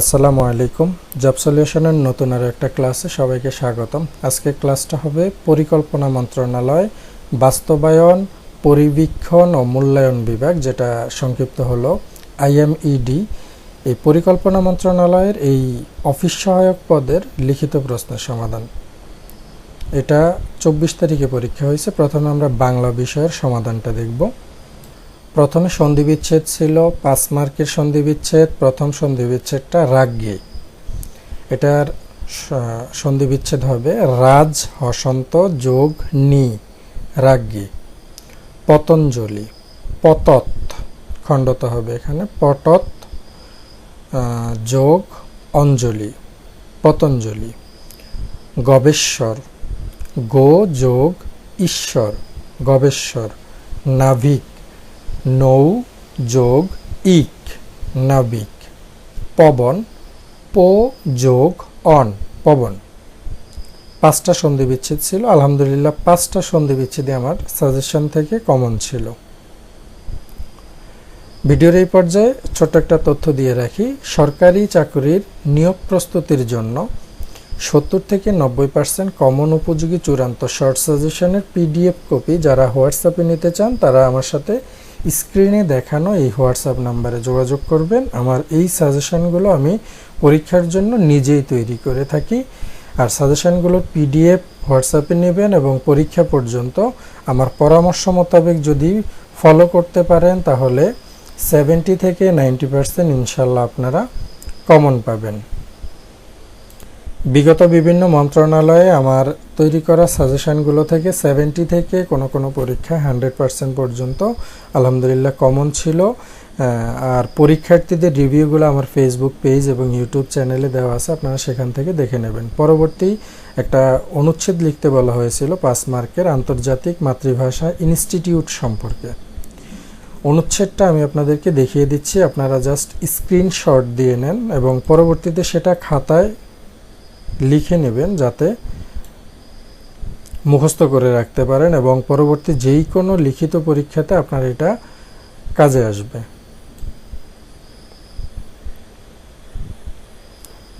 আসসালামু আলাইকুম। জব সলিউশনের নতুন আরও একটা ক্লাসে সবাইকে স্বাগতম। আজকে ক্লাসটা হবে পরিকল্পনা মন্ত্রণালয়, বাস্তবায়ন, পরিবীক্ষণ ও মূল্যায়ন বিভাগ, যেটা সংক্ষিপ্ত হলো আইএমইডি এই পরিকল্পনা মন্ত্রণালয়ের এই অফিস সহায়ক পদের লিখিত প্রশ্নের সমাধান। এটা চব্বিশ তারিখে পরীক্ষা হয়েছে। প্রথমে আমরা বাংলা বিষয়ের সমাধানটা দেখব। প্রথমে সন্ধিবিচ্ছেদ ছিল, পাঁচ মার্কের সন্ধিবিচ্ছেদ, প্রথম সন্ধিবিচ্ছেদটা রাগ্যে এটার স- সন্ধিবিচ্ছেদ হবে রাজ, হসন্ত, যোগ, নি রাগ্যে পতঞ্জলি, পতত খণ্ডত হবে এখানে, পটত যোগ, অঞ্জলি, পতঞ্জলি। গবেশ্বর, গো, যোগ, ঈশ্বর, গবেশ্বর, নাভিক নৌ যোগ ইক নাবিক। পবন, পো যোগ অন, পবন। পাঁচটা সন্ধি বিচ্ছেদ ছিল। আলহামদুলিল্লাহ, পাঁচটা সন্ধি বিচ্ছেদই আমার সাজেশন থেকে কমন ছিল। ভিডিওর এই পর্যায়ে ছোট্ট একটা তথ্য দিয়ে রাখি। সরকারি চাকরির নিয়োগ প্রস্তুতির জন্য সত্তর থেকে নব্বই পার্সেন্ট কমন উপযোগী চূড়ান্ত শর্ট সাজেশনের পিডিএফ কপি যারা হোয়াটসঅ্যাপে নিতে চান, তারা আমার সাথে স্ক্রিনে দেখানো এই হোয়াটসঅ্যাপ নাম্বারে যোগাযোগ করবেন। আমার এই সাজেশনগুলো আমি পরীক্ষার জন্য নিজেই তৈরি করে থাকি। আর সাজেশনগুলো পিডিএফ, হোয়াটসঅ্যাপে নেবেন এবং পরীক্ষা পর্যন্ত আমার পরামর্শ মোতাবেক যদি ফলো করতে পারেন, তাহলে সেভেন্টি থেকে নাইনটি পার্সেন্ট ইনশাল্লাহ আপনারা কমন পাবেন। বিগত বিভিন্ন মন্ত্রণালয়ে আমার তৈরি করা সাজেশনগুলো থেকে সেভেন্টি থেকে কোনো কোনো পরীক্ষা হান্ড্রেড পার্সেন্ট পর্যন্ত আলহামদুলিল্লাহ কমন ছিল। আর পরীক্ষার্থীদের রিভিউগুলো আমার ফেসবুক পেজ এবং ইউটিউব চ্যানেলে দেওয়া আছে, আপনারা সেখান থেকে দেখে নেবেন। পরবর্তী একটা অনুচ্ছেদ লিখতে বলা হয়েছিল পাঁচ মার্কের আন্তর্জাতিক মাতৃভাষা ইনস্টিটিউট সম্পর্কে। অনুচ্ছেদটা আমি আপনাদেরকে দেখিয়ে দিচ্ছি, আপনারা জাস্ট স্ক্রিনশট দিয়ে নেন এবং পরবর্তীতে সেটা খাতায় লিখে নেবেন যাতে মুখস্থ করে রাখতে পারেন এবং পরবর্তী যেই কোনো লিখিত পরীক্ষাতে আপনার এটা কাজে আসবে।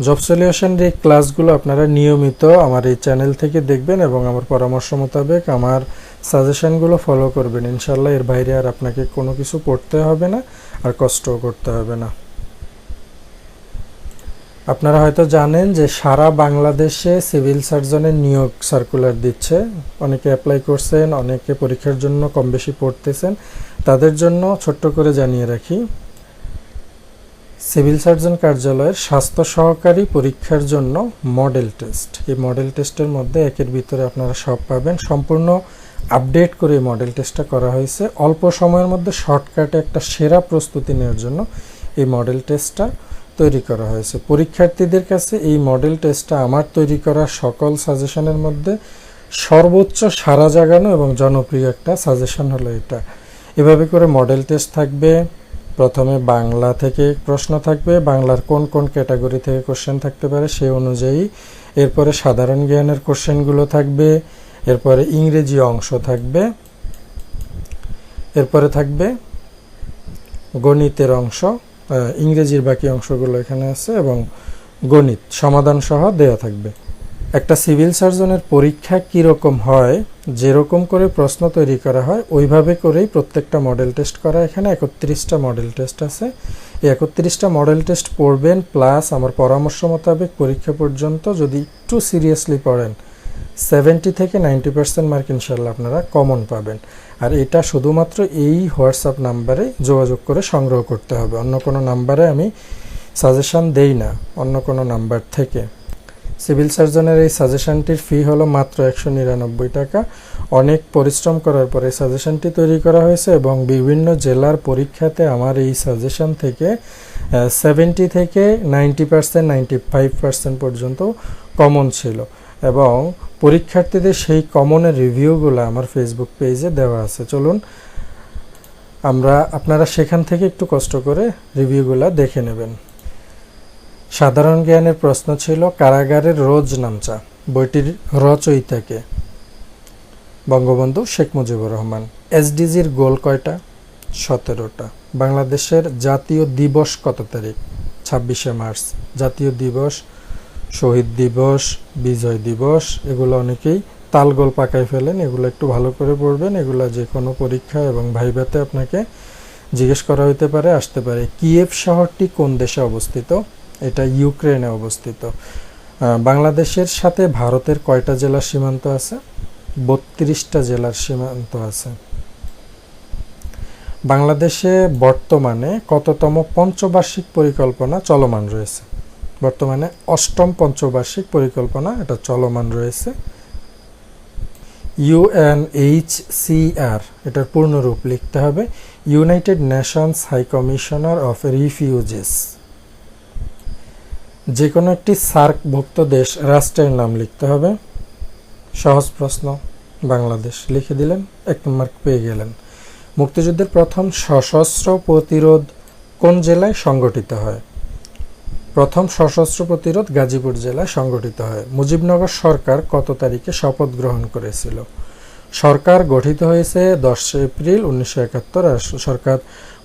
জব সলিউশনের এই ক্লাসগুলো আপনারা নিয়মিত আমার এই চ্যানেল থেকে দেখবেন এবং আমার পরামর্শ মোতাবেক আমার সাজেশনগুলো ফলো করবেন। ইনশাল্লাহ এর বাইরে আর আপনাকে কোনো কিছু পড়তে হবে না আর কষ্টও করতে হবে না। আপনারা হয়তো জানেন যে সারা বাংলাদেশে সিভিল সার্জনের নিয়োগ সার্কুলার দিচ্ছে। অনেকে অ্যাপ্লাই করছেন, অনেকে পরীক্ষার জন্য কম বেশি পড়তেছেন। তাদের জন্য ছোট্ট করে জানিয়ে রাখি, সিভিল সার্জন কার্যালয়ের স্বাস্থ্য সহকারী পরীক্ষার জন্য মডেল টেস্ট এই মডেল টেস্টের মধ্যে একের ভিতরে আপনারা সব পাবেন। সম্পূর্ণ আপডেট করে মডেল টেস্টটা করা হয়েছে। অল্প সময়ের মধ্যে শর্টকাটে একটা সেরা প্রস্তুতি নেওয়ার জন্য এই মডেল টেস্টটা তৈরি করা হয়েছে। পরীক্ষার্থীদের কাছে এই মডেল টেস্টটা আমার তৈরি করা সকল সাজেশনের মধ্যে সর্বোচ্চ সারা জাগানো এবং জনপ্রিয় একটা সাজেশন হলো এটা। এভাবে করে মডেল টেস্ট থাকবে, প্রথমে বাংলা থেকে প্রশ্ন থাকবে, বাংলার কোন কোন ক্যাটাগরি থেকে কোশ্চেন থাকতে পারে সেই অনুযায়ী। এরপরে সাধারণ জ্ঞানের কোশ্চেনগুলো থাকবে, এরপরে ইংরেজি অংশ থাকবে, এরপরে থাকবে গণিতের অংশ ইংরেজির বাকি অংশগুলো এখানে আছে এবং গণিত, সমাধান সহ দেয়া থাকবে। একটা সিভিল সার্জনের পরীক্ষা কীরকম হয়, যেরকম করে প্রশ্ন তৈরি করা হয়, ওইভাবে করেই প্রত্যেকটা মডেল টেস্ট করা। এখানে একত্রিশটা মডেল টেস্ট আছে। এই একত্রিশটা মডেল টেস্ট পড়বেন প্লাস আমার পরামর্শ মোতাবেক পরীক্ষা পর্যন্ত যদি একটু সিরিয়াসলি পড়েন সেভেন্টি থেকে নাইনটি পার্সেন্ট মার্ক ইনশাল্লাহ আপনারা কমন পাবেন। আর এটা শুধুমাত্র এই হোয়াটসঅ্যাপ নাম্বারে যোগাযোগ করে সংগ্রহ করতে হবে। অন্য কোনো নাম্বারে আমি সাজেশান দেই না, অন্য কোনো নাম্বার থেকে। সিভিল সার্জনের এই সাজেশনটির ফি হলো মাত্র একশো নিরানব্বই টাকা। অনেক পরিশ্রম করার পরে সাজেশনটি তৈরি করা হয়েছে এবং বিভিন্ন জেলার পরীক্ষাতে আমার এই সাজেশন থেকে সেভেন্টি থেকে ninety percent ninety five percent পর্যন্ত কমন ছিল। এবং পরীক্ষার্থীদের সেই কমনের রিভিউগুলো আমার ফেসবুক পেজে দেওয়া আছে। চলুন, আমরা আপনারা সেখান থেকে একটু কষ্ট করে রিভিউগুলো দেখে নেবেন। সাধারণ জ্ঞানের প্রশ্ন ছিল কারাগারের রোজ নামচা, বইটির রচয়িতাকে বঙ্গবন্ধু শেখ মুজিবুর রহমান। এসডিজির গোল কয়টা? সতেরোটা। বাংলাদেশের জাতীয় দিবস কত তারিখ? ছাব্বিশে মার্চ। জাতীয় দিবস শহীদ দিবস, বিজয় দিবস, এগুলো অনেকেই তালগোল পাকায় ফেলেন। এগুলো একটু ভালো করে পড়বেন। এগুলো যে কোনো পরীক্ষা এবং ভাইভাতে আপনাকে জিজ্ঞেস করা হইতে পারে, আসতে পারে। কিয়েভ শহরটি কোন দেশে অবস্থিত? এটা ইউক্রেনে অবস্থিত। বাংলাদেশের সাথে ভারতের কয়টা জেলার সীমান্ত আছে? বত্রিশটা জেলার সীমান্ত আছে। বাংলাদেশে বর্তমানে কততম পঞ্চবার্ষিক পরিকল্পনা চলমান রয়েছে? বর্তমানে অষ্টম পঞ্চবার্ষিক পরিকল্পনা, এটা চলমান রয়েছে। ইউএনএইচসিআর এটার পূর্ণরূপ লিখতে হবে, United Nations High Commissioner of Refugees. যে কোনো একটি সার্কভুক্ত দেশ রাষ্ট্রের নাম লিখতে হবে। সহজ প্রশ্ন, বাংলাদেশ, লিখে দিলেন, এক মার্ক পেয়ে গেলেন। মুক্তিযুদ্ধের প্রথম সশস্ত্র প্রতিরোধ কোন জেলায় সংগঠিত হয়? প্রথম সশস্ত্র প্রতিরোধ গাজীপুর জেলায় সংগঠিত হয়। মুজিবনগর সরকার কত তারিখে শপথ গ্রহণ করেছিল? সরকার গঠিত হয়েছে দশ এপ্রিল উনিশশো একাত্তর আর সরকার,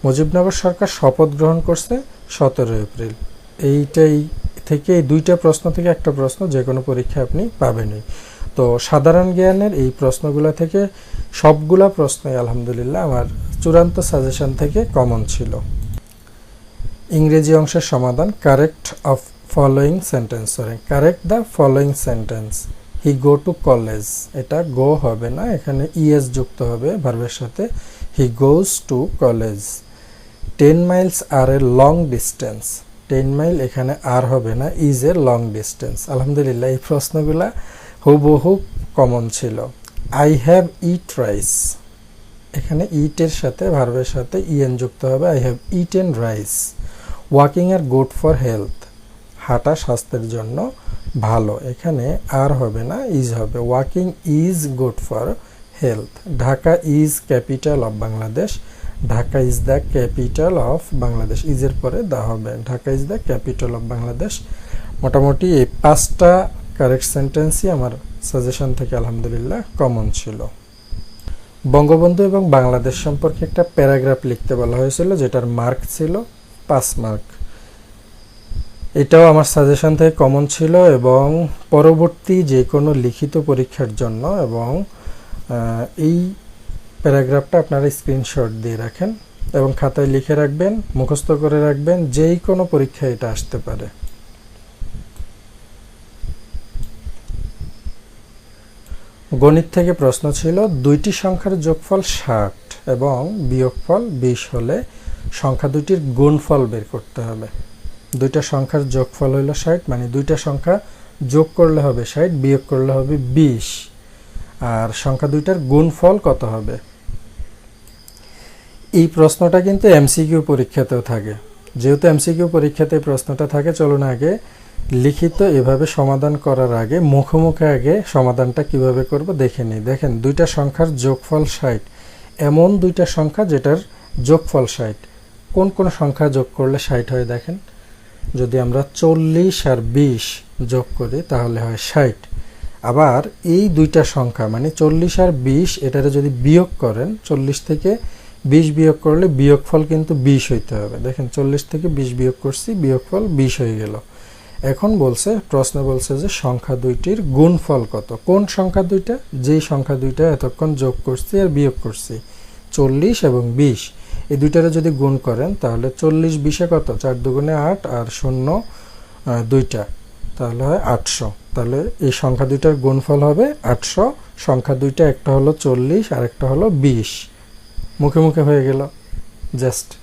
মুজিবনগর সরকার শপথ গ্রহণ করছে সতেরো এপ্রিল। এইটাই থেকে এই দুইটা প্রশ্ন থেকে একটা প্রশ্ন, যে কোনো পরীক্ষায় আপনি পাবেনই। তো সাধারণ জ্ঞানের এই প্রশ্নগুলো থেকে সবগুলা প্রশ্নই আলহামদুলিল্লাহ আমার চূড়ান্ত সাজেশন থেকে কমন ছিল। ইংরেজি অংশের সমাধান correct of following sentence sorry correct the following sentence he go to college এটা গো হবে না, এখানে ইএস যুক্ত হবে ভার্বের সাথে he goes to college ten miles are a long distance ten mile এখানে আর হবে না ইজ এ লং ডিস্টেন্স আলহামদুলিল্লাহ, এই প্রশ্নগুলা হুবহু কমন ছিল। আই হ্যাভ ইট রাইস এখানে ইটের সাথে ভার্বের সাথে ইএন যুক্ত হবে I have eaten rice walking are good for health. হাঁটা স্বাস্থ্যের জন্য ভালো। এখানে আর হবে না, ইজ হবে। Walking is good for health. Dhaka is capital of Bangladesh. Dhaka is the capital of Bangladesh. ইজের পরে দা হবে। Dhaka is the capital of Bangladesh. মোটামুটি এই পাঁচটা কারেক্ট সেন্টেন্সই আমার সাজেশন থেকে আলহামদুলিল্লাহ কমন ছিল। বঙ্গবন্ধু এবং বাংলাদেশ সম্পর্কে একটা প্যারাগ্রাফ লিখতে বলা হয়েছিল, যেটার মার্ক ছিল পাঁচ মার্ক এটাও আমার সাজেশন থেকে কমন ছিল এবং পরবর্তী যে কোনো লিখিত পরীক্ষার জন্য এবং এই প্যারাগ্রাফটা আপনারা স্ক্রিনশট দিয়ে রাখেন এবং খাতায় লিখে রাখবেন, মুখস্থ করে রাখবেন যেই কোনো পরীক্ষায় এটা আসতে পারে। গণিত থেকে প্রশ্ন ছিল, দুইটি সংখ্যার যোগফল ষাট এবং বিয়োগফল বিশ হলে সংখ্যা দুইটির গুণফল বের করতে হবে। দুইটা সংখ্যার যোগফল হইল ষাট মানে দুইটা সংখ্যা যোগ করলে হবে ষাট, বিয়োগ করলে হবে বিশ। আর সংখ্যা দুইটার গুণফল কত হবে? এই প্রশ্নটা কিন্তু এমসিকিউ পরীক্ষাতেও থাকে। যেহেতু এমসিকিউ পরীক্ষাতে প্রশ্নটা থাকে, চলুন আগে লিখিত এভাবে সমাধান করার আগে মুখোমুখি আগে সমাধানটা কীভাবে করব দেখে নিই। দেখেন, দুইটা সংখ্যার যোগফল ষাট। এমন দুইটা সংখ্যা যেটার যোগফল ষাট। কোন কোন সংখ্যা যোগ করলে ষাট হয় দেখেন? যদি আমরা চল্লিশ আর বিশ যোগ করি তাহলে হয় ষাট। আবার এই দুইটা সংখ্যা মানে চল্লিশ আর বিশ, এটারে যদি বিয়োগ করেন, চল্লিশ থেকে বিশ বিয়োগ করলে বিয়োগফল কিন্তু বিশ হইতে হবে। দেখেন, চল্লিশ থেকে বিশ বিয়োগ করছি, বিয়োগফল বিশ হয়ে গেল। এখন বলছে, প্রশ্ন বলছে যে সংখ্যা দুইটির গুণফল কত? কোন সংখ্যা দুইটা? যেই সংখ্যা দুইটা এতক্ষণ যোগ করছি আর বিয়োগ করছি, চল্লিশ এবং বিশ। এই দুইটারে যদি গুণ করেন, তাহলে চল্লিশ বিশে কত? চার দুগুণে আট আর শূন্য দুইটা। তাহলে হয় আটশো। তাহলে এই সংখ্যা দুইটার গুণফল হবে আটশো। সংখ্যা দুইটা, একটা হলো চল্লিশ আর একটা হলো বিশ। মুখে মুখে হয়ে গেল। জাস্ট।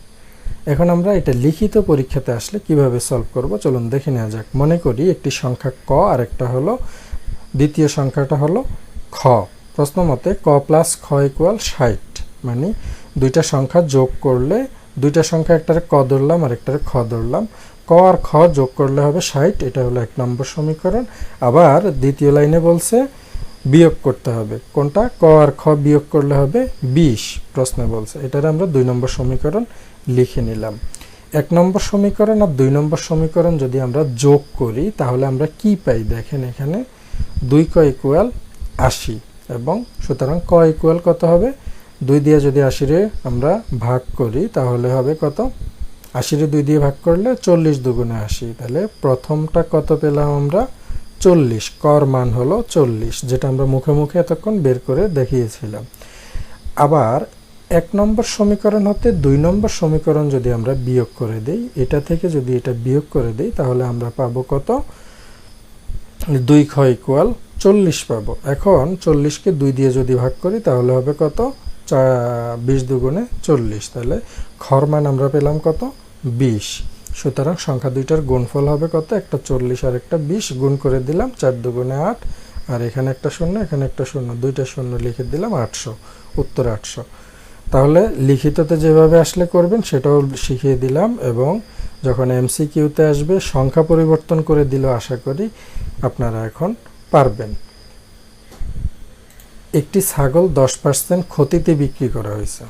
এখন আমরা এটা লিখিত পরীক্ষাতে আসলে কীভাবে সলভ করব, চলুন দেখে নেওয়া যাক। মনে করি একটি সংখ্যা ক আর একটা হলো, দ্বিতীয় সংখ্যাটা হলো খ। প্রশ্ন মতে ক প্লাস খ ইকুয়াল ষাট মানে দুইটা সংখ্যা যোগ করলে, দুইটা সংখ্যা একটারে ক ধরলাম আর একটারে খ ধরলাম। ক আর খ যোগ করলে হবে ষাট, এটা হলো এক নম্বর সমীকরণ। আবার দ্বিতীয় লাইনে বলছে, বিয়োগ করতে হবে। কোনটা? ক আর খ বিয়োগ করলে হবে বিশ, প্রশ্নে বলছে। এটার আমরা দুই নম্বর সমীকরণ লিখে নিলাম। এক নম্বর সমীকরণ আর দুই নম্বর সমীকরণ যদি আমরা যোগ করি, তাহলে আমরা কি পাই? দেখেন এখানে দুই ক ইকুয়াল আশি এবং সুতরাং ক ইকুয়াল কত হবে? দুই দিয়ে যদি আশিরে আমরা ভাগ করি, তাহলে হবে কত? আশিরে দুই দিয়ে ভাগ করলে চল্লিশ দুগুণে আশি। তাহলে প্রথমটা কত পেলাম আমরা? চল্লিশ। কর মান হলো চল্লিশ, যেটা আমরা মুখে মুখে এতক্ষণ বের করে দেখিয়েছিলাম। আবার এক নম্বর সমীকরণ হতে দুই নম্বর সমীকরণ যদি আমরা বিয়োগ করে দেই, এটা থেকে যদি এটা বিয়োগ করে দেই, তাহলে আমরা পাবো কত? দুই ক্ষয় ইকুয়াল চল্লিশ পাবো। এখন চল্লিশকে দুই দিয়ে যদি ভাগ করি, তাহলে হবে কত? বিশ দুগুণে চল্লিশ। তাহলে খর মান আমরা পেলাম কত? বিশ। সুতরাং সংখ্যা দুইটার গুণফল হবে কত? একটা চল্লিশ আর একটা বিশ গুণ করে দিলাম চার দুগুণে আট। আর এখানে একটা শূন্য, এখানে একটা শূন্য, দুইটা শূন্য লিখে দিলাম আটশো, উত্তর আটশো। তাহলে লিখিততে যেভাবে আসলে করবেন সেটাও শিখিয়ে দিলাম এবং যখন এমসি কিউতে আসবে সংখ্যা পরিবর্তন করে দিল আশা করি আপনারা এখন পারবেন। একটি ছাগল দশ পার্সেন্ট ক্ষতিতে বিক্রি করা হয়েছে।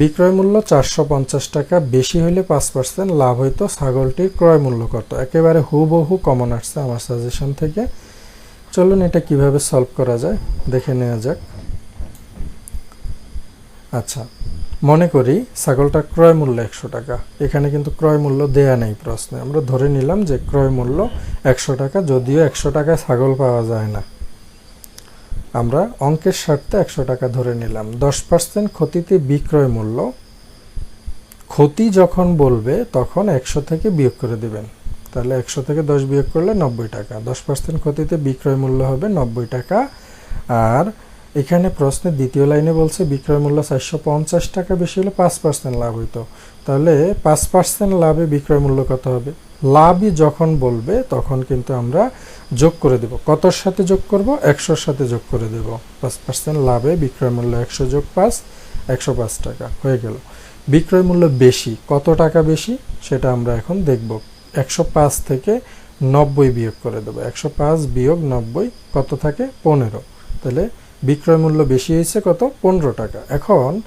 বিক্রয় মূল্য চারশো পঞ্চাশ টাকা, বেশি হলে পাঁচ পার্সেন্ট লাভ হইতো ছাগলটির ক্রয় মূল্য কত? একেবারে হুবহু কমন আসছে আমার সাজেশন থেকে। চলুন এটা কীভাবে সলভ করা যায়, দেখে নেওয়া যাক। আচ্ছা মনে করি ছাগলটা ক্রয় মূল্য একশো টাকা। এখানে কিন্তু ক্রয় মূল্য দেয়া নেই প্রশ্নে। আমরা ধরে নিলাম যে ক্রয় মূল্য একশো টাকা, যদিও একশো টাকায় ছাগল পাওয়া যায় না। আমরা অঙ্কের স্বার্থে একশো টাকা ধরে নিলাম। দশ পার্সেন্ট ক্ষতিতে বিক্রয় মূল্য। ক্ষতি যখন বলবে, তখন একশো থেকে বিয়োগ করে দিবেন। তাহলে একশো থেকে দশ বিয়োগ করলে নব্বই টাকা। দশ পার্সেন্ট ক্ষতিতে বিক্রয় মূল্য হবে নব্বই টাকা। আর এখানে প্রশ্নের দ্বিতীয় লাইনে বলছে, বিক্রয় মূল্য চারশো পঞ্চাশ টাকা বেশি হলে পাঁচ পার্সেন্ট লাভ হইতো। তাহলে পাঁচ পার্সেন্ট লাভে বিক্রয় মূল্য কত হবে? লাভই যখন বলবে, তখন কিন্তু আমরা যোগ করে দেব। কতর সাথে যোগ করব? একশোর সাথে যোগ করে দেব। পাঁচ পার্সেন্ট লাভে বিক্রয় মূল্য একশো যোগ পাঁচ, একশো পাঁচ টাকা। হয়ে গেল। বিক্রয় মূল্য বেশি। কত টাকা বেশি? সেটা আমরা এখন দেখব। একশো পাঁচ থেকে নব্বই বিয়োগ করে দেবো। একশো পাঁচ বিয়োগ নব্বই, কত থাকে? পনেরো। তাহলে বিক্রয় মূল্য বেশি হয়েছে কত? পনেরো টাকা। এখন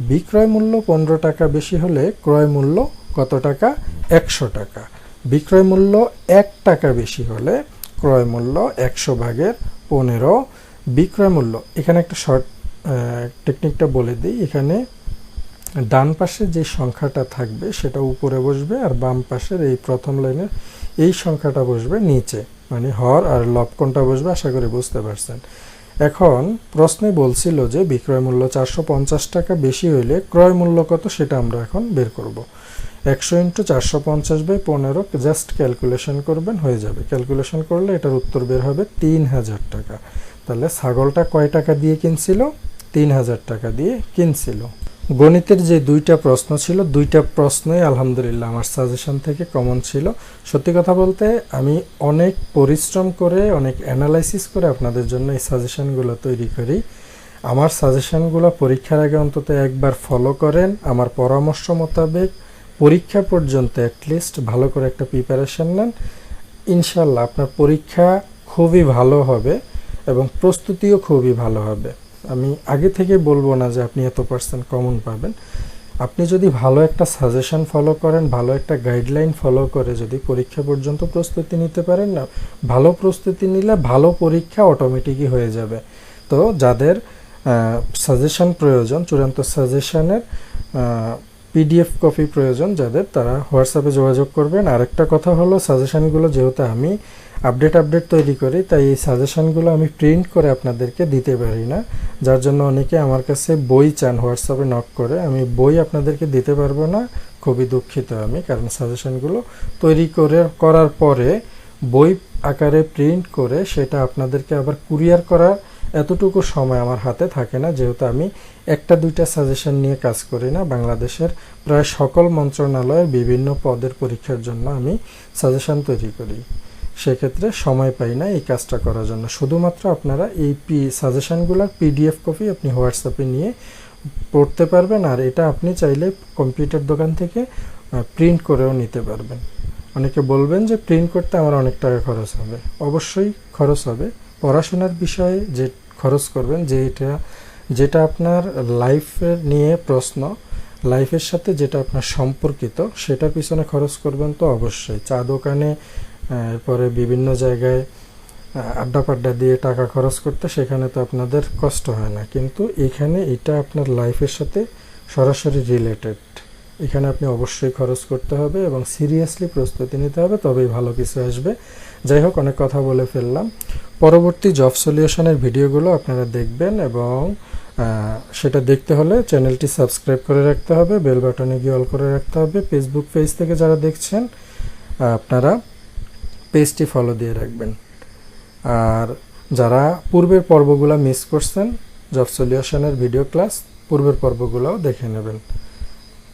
বিক্রয় মূল্য পনেরো টাকা বেশি হলে ক্রয় মূল্য কত টাকা? একশো টাকা। বিক্রয় মূল্য এক টাকা বেশি হলে ক্রয় মূল্য একশো ভাগের পনেরো, বিক্রয় মূল্য, এখানে একটা শর্ট টেকনিকটা বলে দিই। এখানে ডান পাশে যে সংখ্যাটা থাকবে সেটা উপরে বসবে আর বাম পাশের এই প্রথম লাইনের এই সংখ্যাটা বসবে নিচে মানে হর আর লব কোনটা বসবে আশা করি বুঝতে পারছেন। এখন প্রশ্নে বলছিল যে বিক্রয় মূল্য চারশো পঞ্চাশ টাকা বেশি হইলে ক্রয় মূল্য কত সেটা আমরা এখন বের করব। একশো ইন্টু চারশো পঞ্চাশ বাই পনেরো জাস্ট ক্যালকুলেশন করবেন, হয়ে যাবে। ক্যালকুলেশন করলে এটার উত্তর বের হবে তিন হাজার টাকা। তাহলে ছাগলটা কয় টাকা দিয়ে কিনছিল? তিন হাজার টাকা দিয়ে কিনছিল। গণিতের যে দুইটা প্রশ্ন ছিল, দুইটা প্রশ্নই আলহামদুলিল্লাহ আমার সাজেশন থেকে কমন ছিল। সত্যি কথা বলতে আমি অনেক পরিশ্রম করে, অনেক অ্যানালাইসিস করে আপনাদের জন্য এই সাজেশনগুলো তৈরি করি। আমার সাজেশনগুলো পরীক্ষার আগে অন্তত একবার ফলো করেন। আমার পরামর্শ মোতাবেক পরীক্ষা পর্যন্ত অ্যাটলিস্ট ভালো করে একটা প্রিপারেশন নেন। ইনশাল্লাহ আপনার পরীক্ষা খুবই ভালো হবে এবং প্রস্তুতিও খুবই ভালো হবে। আমি আগে থেকে বলব না যে আপনি এত পার্সেন্ট কমন পাবেন। আপনি যদি ভালো একটা সাজেশন ফলো করেন, ভালো একটা গাইডলাইন ফলো করে যদি পরীক্ষা পর্যন্ত প্রস্তুতি নিতে পারেন, না, ভালো প্রস্তুতি নিলে ভালো পরীক্ষা অটোমেটিকই হয়ে যাবে। তো যাদের সাজেশন প্রয়োজন, চূড়ান্ত সাজেশনের পিডিএফ কপি প্রয়োজন যাদের তারা হোয়াটসঅ্যাপে যোগাযোগ করবেন। আরেকটা কথা হলো সাজেশানগুলো যেহেতু আমি আপডেট আপডেট তৈরি করি, তাই এই সাজেশানগুলো আমি প্রিন্ট করে আপনাদেরকে দিতে পারি না। যার জন্য অনেকে আমার কাছে বই চান হোয়াটসঅ্যাপে নক করে। আমি বই আপনাদেরকে দিতে পারব না, খুবই দুঃখিত আমি, কারণ সাজেশানগুলো তৈরি করে, করার পরে বই আকারে প্রিন্ট করে সেটা আপনাদেরকে আবার কুরিয়ার করার এতটুকু সময় আমার হাতে থাকে না, যেহেতু আমি একটা দুইটা সাজেশন নিয়ে কাজ করি না। বাংলাদেশের প্রায় সকল মন্ত্রণালয়ের বিভিন্ন পদের পরীক্ষার জন্য আমি সাজেশন তৈরি করি। সেক্ষেত্রে সময় পাই না এই কাজটা করার জন্য। শুধুমাত্র আপনারা এই পি সাজেশনগুলোর পিডিএফ কপি আপনি হোয়াটসঅ্যাপে নিয়ে পড়তে পারবেন, আর এটা আপনি চাইলে কম্পিউটার দোকান থেকে প্রিন্ট করেও নিতে পারবেন। অনেকে বলবেন যে প্রিন্ট করতে আমার অনেক টাকা খরচ হবে। অবশ্যই খরচ হবে। পড়াশোনার বিষয়ে যে খরচ করবেন, যে এটা, যেটা আপনার লাইফের নিয়ে প্রশ্ন লাইফের সাথে যেটা আপনার সম্পর্কিত, সেটা পিছনে খরচ করবেন তো অবশ্যই। চা দোকানে এরপরে বিভিন্ন জায়গায় আড্ডা পাড্ডা দিয়ে টাকা খরচ করতে সেখানে তো আপনাদের কষ্ট হয় না। কিন্তু এখানে এটা আপনার লাইফের সাথে সরাসরি রিলেটেড এখানে আপনি অবশ্যই খরচ করতে হবে এবং সিরিয়াসলি প্রস্তুতি নিতে হবে, তবেই ভালো কিছু আসবে। যাই হোক, অনেক কথা বলে ফেললাম। পরবর্তী জব সলিউশনের ভিডিওগুলো আপনারা দেখবেন এবং সেটা দেখতে হলে চ্যানেলটি সাবস্ক্রাইব করে রাখতে হবে বেল বাটনে গিয়ে অল করে রাখতে হবে। ফেসবুক পেজ থেকে যারা দেখছেন, আপনারা পেজটি ফলো দিয়ে রাখবেন। আর যারা পূর্বের পর্বগুলো মিস করছেন জব সলিউশনের ভিডিও ক্লাস পূর্বের পর্বগুলোও দেখে নেবেন।